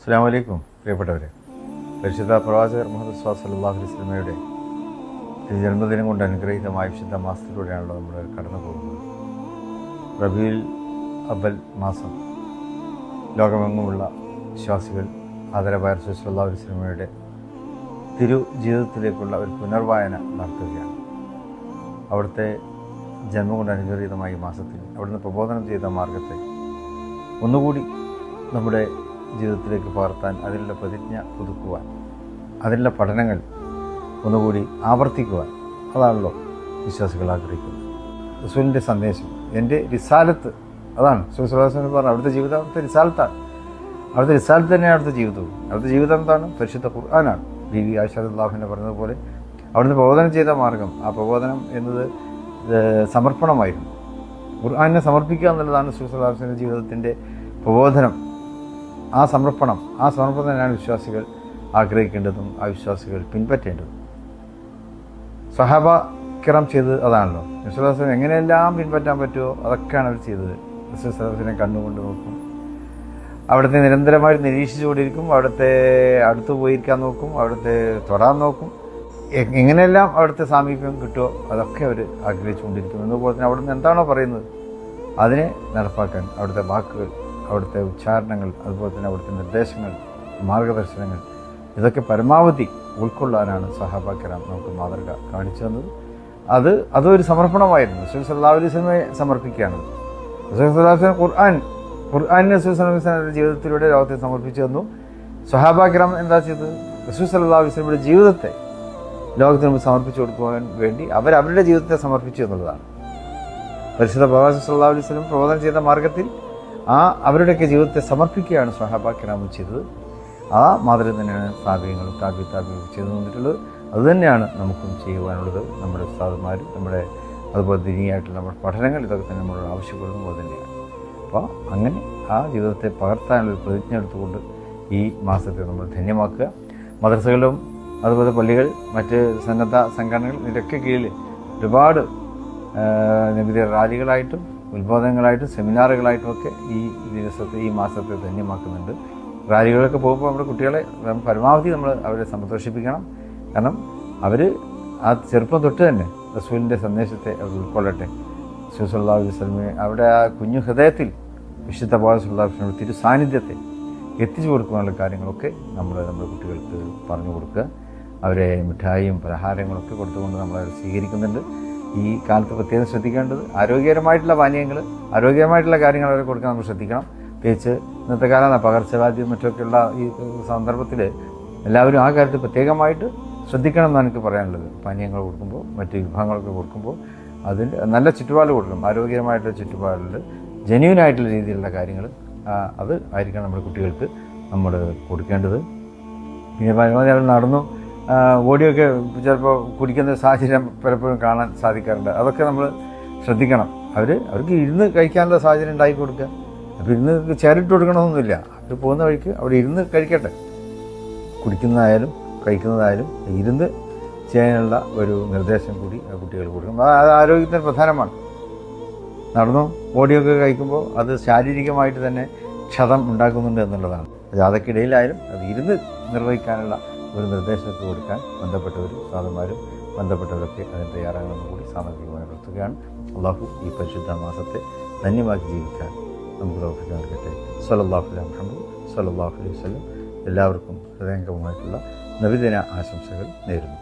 അസ്സാം വലൈക്കും പ്രിയപ്പെട്ടവരെ. പരിശുദ്ധ പ്രവാചകർ മുഹമ്മദ് സ്വാസ് അല്ലാഹു ജന്മദിനം കൊണ്ട് അനുഗ്രഹീതമായ വിശുദ്ധ മാസത്തിലൂടെയാണല്ലോ നമ്മൾ കടന്നു പോകുന്നത്. റബീൽ അവൽ മാസം. ലോകമെങ്ങുമുള്ള വിശ്വാസികൾ ആദരവായ റസൂൽ വസ്ലമയുടെ തിരു ജീവിതത്തിലേക്കുള്ള ഒരു പുനർവായന നടത്തുകയാണ്. അവിടുത്തെ ജന്മം കൊണ്ട് അനുഗ്രഹീതമായ മാസത്തിൽ അവിടുന്ന് പ്രബോധനം ചെയ്ത മാർഗത്തെ ഒന്നുകൂടി നമ്മുടെ ജീവിതത്തിലേക്ക് പകർത്താൻ അതിലുള്ള പ്രതിജ്ഞ പുതുക്കുവാൻ അതിലുള്ള പഠനങ്ങൾ ഒന്നുകൂടി ആവർത്തിക്കുവാൻ അതാണല്ലോ വിശ്വാസികൾ ആഗ്രഹിക്കുന്നത്. റസൂലിന്റെ സന്ദേശം എന്റെ റിസാലത്ത് അതാണ്. സുഹൃത്തുക്കൾ പറഞ്ഞു അവിടുത്തെ ജീവിതം അവിടുത്തെ റിസാലത്താണ്. അവിടുത്തെ റിസാലത്ത് തന്നെയാണ് അവിടുത്തെ ജീവിതവും. അവിടുത്തെ ജീവിതം എന്താണ്? പരിശുദ്ധ ഖുർആനാണ്. ബി വി ആഷാദുല്ലാഹിനെ പറഞ്ഞതുപോലെ അവിടുന്ന് പ്രബോധനം ചെയ്ത മാർഗം ആ പ്രബോധനം എന്നത് സമർപ്പണമായിരുന്നു. ഖുർആാനെ സമർപ്പിക്കുക എന്നുള്ളതാണ് സുഹൃത്തുക്ലാസിന്റെ ജീവിതത്തിന്റെ പ്രബോധനം. ആ സമർപ്പണം ആ സമർപ്പണം തന്നെയാണ് വിശ്വാസികൾ ആഗ്രഹിക്കേണ്ടതും ആ വിശ്വാസികൾ പിൻപറ്റേണ്ടതും. സഹാബ കിറം ചെയ്തത് അതാണല്ലോ. വിശ്വാസം എങ്ങനെയെല്ലാം പിൻപറ്റാൻ പറ്റുമോ അതൊക്കെയാണ് അവർ ചെയ്തത്. വിശ്വാസത്തിനെ കണ്ണുകൊണ്ട് നോക്കും. അവിടുത്തെ നിരന്തരമായി നിരീക്ഷിച്ചുകൊണ്ടിരിക്കും അവിടുത്തെ അടുത്ത് പോയിരിക്കാൻ നോക്കും. അവിടുത്തെ തൊടാൻ നോക്കും. എങ്ങനെയെല്ലാം അവിടുത്തെ സാമീപ്യം കിട്ടുമോ അതൊക്കെ അവർ ആഗ്രഹിച്ചുകൊണ്ടിരിക്കും എന്നതുപോലെ തന്നെ അവിടുന്ന് എന്താണോ പറയുന്നത് അതിനെ നടപ്പാക്കാൻ അവിടുത്തെ വാക്കുകൾ അവിടുത്തെ ഉച്ചാരണങ്ങൾ അതുപോലെ തന്നെ അവിടുത്തെ നിർദ്ദേശങ്ങൾ മാർഗദർശനങ്ങൾ ഇതൊക്കെ പരമാവധി ഉൾക്കൊള്ളാനാണ് സഹാബാക്കരാം നമുക്ക് മാതൃക കാണിച്ചു തന്നത്. അത് അതൊരു സമർപ്പണമായിരുന്നു. റസൂൽ സല്ലാ സ്വലമെ സമർപ്പിക്കുകയാണ്. റസൂൽ സല്ലാസ്ലം ഖുർആൻ ഖുർആാനിന് റസൂൽ സല്ലാ വസ്ലമിന്റെ ജീവിതത്തിലൂടെ ലോകത്തെ സമർപ്പിച്ചു തന്നു. സഹാബാക്കരാം എന്താ ചെയ്തത്? റസൂൽ സല്ലാ വസ്ലമിയുടെ ജീവിതത്തെ ലോകത്തിന് മുമ്പ് സമർപ്പിച്ചു കൊടുക്കുവാൻ വേണ്ടി അവർ അവരുടെ ജീവിതത്തെ സമർപ്പിച്ചു എന്നുള്ളതാണ്. പരിശുദ്ധ പ്രവാസി സല്ലാ അലൈഹി സ്വലം പ്രബോധനം ചെയ്ത മാർഗത്തിൽ ആ അവരുടെയൊക്കെ ജീവിതത്തെ സമർപ്പിക്കുകയാണ് സ്വഹാബാക്കിറാമ് ചെയ്തത്. ആ മാതൃക തന്നെയാണ് താപ്യങ്ങളും താപ്യ താപ്യ ചെയ്തു തന്നിട്ടുള്ളത് അതുതന്നെയാണ് നമുക്കും ചെയ്യുവാനുള്ളത് നമ്മുടെ ഉസ്താദന്മാരും നമ്മുടെ അതുപോലെ ദിനിയായിട്ടുള്ള നമ്മുടെ പഠനങ്ങൾ ഇതൊക്കെ തന്നെ നമ്മൾ ആവശ്യപ്പെടുന്നത് പോലെ തന്നെയാണ്. അപ്പോൾ അങ്ങനെ ആ ജീവിതത്തെ പകർത്താനുള്ള ഒരു പ്രതിജ്ഞ എടുത്തുകൊണ്ട് ഈ മാസത്തെ നമ്മൾ ധന്യമാക്കുക. മദ്രസകളും അതുപോലെ പള്ളികൾ മറ്റ് സന്നദ്ധ സംഘടനകൾ ഇതിന്റെയൊക്കെ കീഴിൽ ഒരുപാട് നികുതി റാലികളായിട്ടും ഉത്ബോധനങ്ങളായിട്ടും സെമിനാറുകളായിട്ടും ഒക്കെ ഈ ദിവസത്തെ ഈ മാസത്തെ ധന്യമാക്കുന്നുണ്ട്. റാലികളൊക്കെ പോകുമ്പോൾ നമ്മുടെ കുട്ടികളെ പരമാവധി നമ്മൾ അവരെ സന്തോഷിപ്പിക്കണം. കാരണം അവർ ആ ചെറുപ്പം തൊട്ട് തന്നെ റസൂലിന്റെ സന്ദേശത്തെ അവർ ഉൾക്കൊള്ളട്ടെ. സുസല്ലാ വസ്ലമെ അവിടെ ആ കുഞ്ഞു ഹൃദയത്തിൽ വിശുദ്ധ ബാസുല്ലാസ്ലമിയുടെ തിരു സാന്നിധ്യത്തെ എത്തിച്ചു കൊടുക്കുവാനുള്ള കാര്യങ്ങളൊക്കെ നമ്മൾ നമ്മുടെ കുട്ടികൾക്ക് പറഞ്ഞു കൊടുക്കുക. അവരെ മിഠായിയും പലഹാരങ്ങളൊക്കെ കൊടുത്തുകൊണ്ട് നമ്മളവരെ സ്വീകരിക്കുന്നുണ്ട്. ഈ കാലത്ത് പ്രത്യേകം ശ്രദ്ധിക്കേണ്ടത് ആരോഗ്യകരമായിട്ടുള്ള പാനീയങ്ങൾ ആരോഗ്യകരമായിട്ടുള്ള കാര്യങ്ങൾ അവരെ കൊടുക്കാൻ നമ്മൾ ശ്രദ്ധിക്കണം. പ്രത്യേകിച്ച് ഇന്നത്തെ കാലം പകർച്ചവ്യാധിയും മറ്റൊക്കെയുള്ള ഈ സന്ദർഭത്തിൽ എല്ലാവരും ആ കാര്യത്തിൽ പ്രത്യേകമായിട്ട് ശ്രദ്ധിക്കണം എന്നാണ് എനിക്ക് പറയാനുള്ളത്. പാനീയങ്ങൾ കൊടുക്കുമ്പോൾ മറ്റ് വിഭവങ്ങളൊക്കെ കൊടുക്കുമ്പോൾ അതിന് നല്ല ചുറ്റുപാട് കൊടുക്കണം. ആരോഗ്യകരമായിട്ടുള്ള ചുറ്റുപാടിൽ ജെന്യൂൻ ആയിട്ടുള്ള രീതിയിലുള്ള കാര്യങ്ങൾ അത് ആയിരിക്കണം നമ്മുടെ കുട്ടികൾക്ക് നമ്മൾ കൊടുക്കേണ്ടത്. പിന്നെ പരമാവധി അവർ നടന്നു. ഓടിയൊക്കെ ചിലപ്പോൾ കുടിക്കുന്ന സാഹചര്യം പലപ്പോഴും കാണാൻ സാധിക്കാറുണ്ട്. അതൊക്കെ നമ്മൾ ശ്രദ്ധിക്കണം. അവർ അവർക്ക് ഇരുന്ന് കഴിക്കാനുള്ള സാഹചര്യം ഉണ്ടാക്കി കൊടുക്കുക. അപ്പോൾ ഇരുന്ന് ചേരിട്ട് കൊടുക്കണമെന്നൊന്നുമില്ല അവർ പോകുന്ന വഴിക്ക് അവിടെ ഇരുന്ന് കഴിക്കട്ടെ. കുടിക്കുന്നതായാലും കഴിക്കുന്നതായാലും ഇരുന്ന് ചെയ്യാനുള്ള ഒരു നിർദ്ദേശം കൂടി ആ കുട്ടികൾ കൊടുക്കണം. അത് ആരോഗ്യത്തിന് പ്രധാനമാണ്. നടന്നു ഓടിയൊക്കെ കഴിക്കുമ്പോൾ അത് ശാരീരികമായിട്ട് തന്നെ ക്ഷതം ഉണ്ടാക്കുന്നുണ്ട് എന്നുള്ളതാണ്. ജാതക്കിടയിലായാലും അത് ഇരുന്ന് നിർവഹിക്കാനുള്ള ഒരു നിർദ്ദേശമൊക്കെ കൊടുക്കാൻ ബന്ധപ്പെട്ടവരും സാധുമാരും ബന്ധപ്പെട്ടവരൊക്കെ അതിന് തയ്യാറാകണമെന്ന് കൂടി സാമൂഹികമായി നിർത്തുകയാണ് അള്ളാഹു ഈ പരിശുദ്ധ മാസത്തെ ധന്യമാക്കി ജീവിക്കാൻ നമുക്ക് ദൗഹിക്കാൻ നൽകട്ടെ. സലല്ലാഹു അലൈഹി മുഹമ്മദ് സലല്ലാഹു അലൈഹി വസല്ലം. എല്ലാവർക്കും ഹൃദയംഗമായിട്ടുള്ള നബിദിന ആശംസകൾ നേരുന്നു.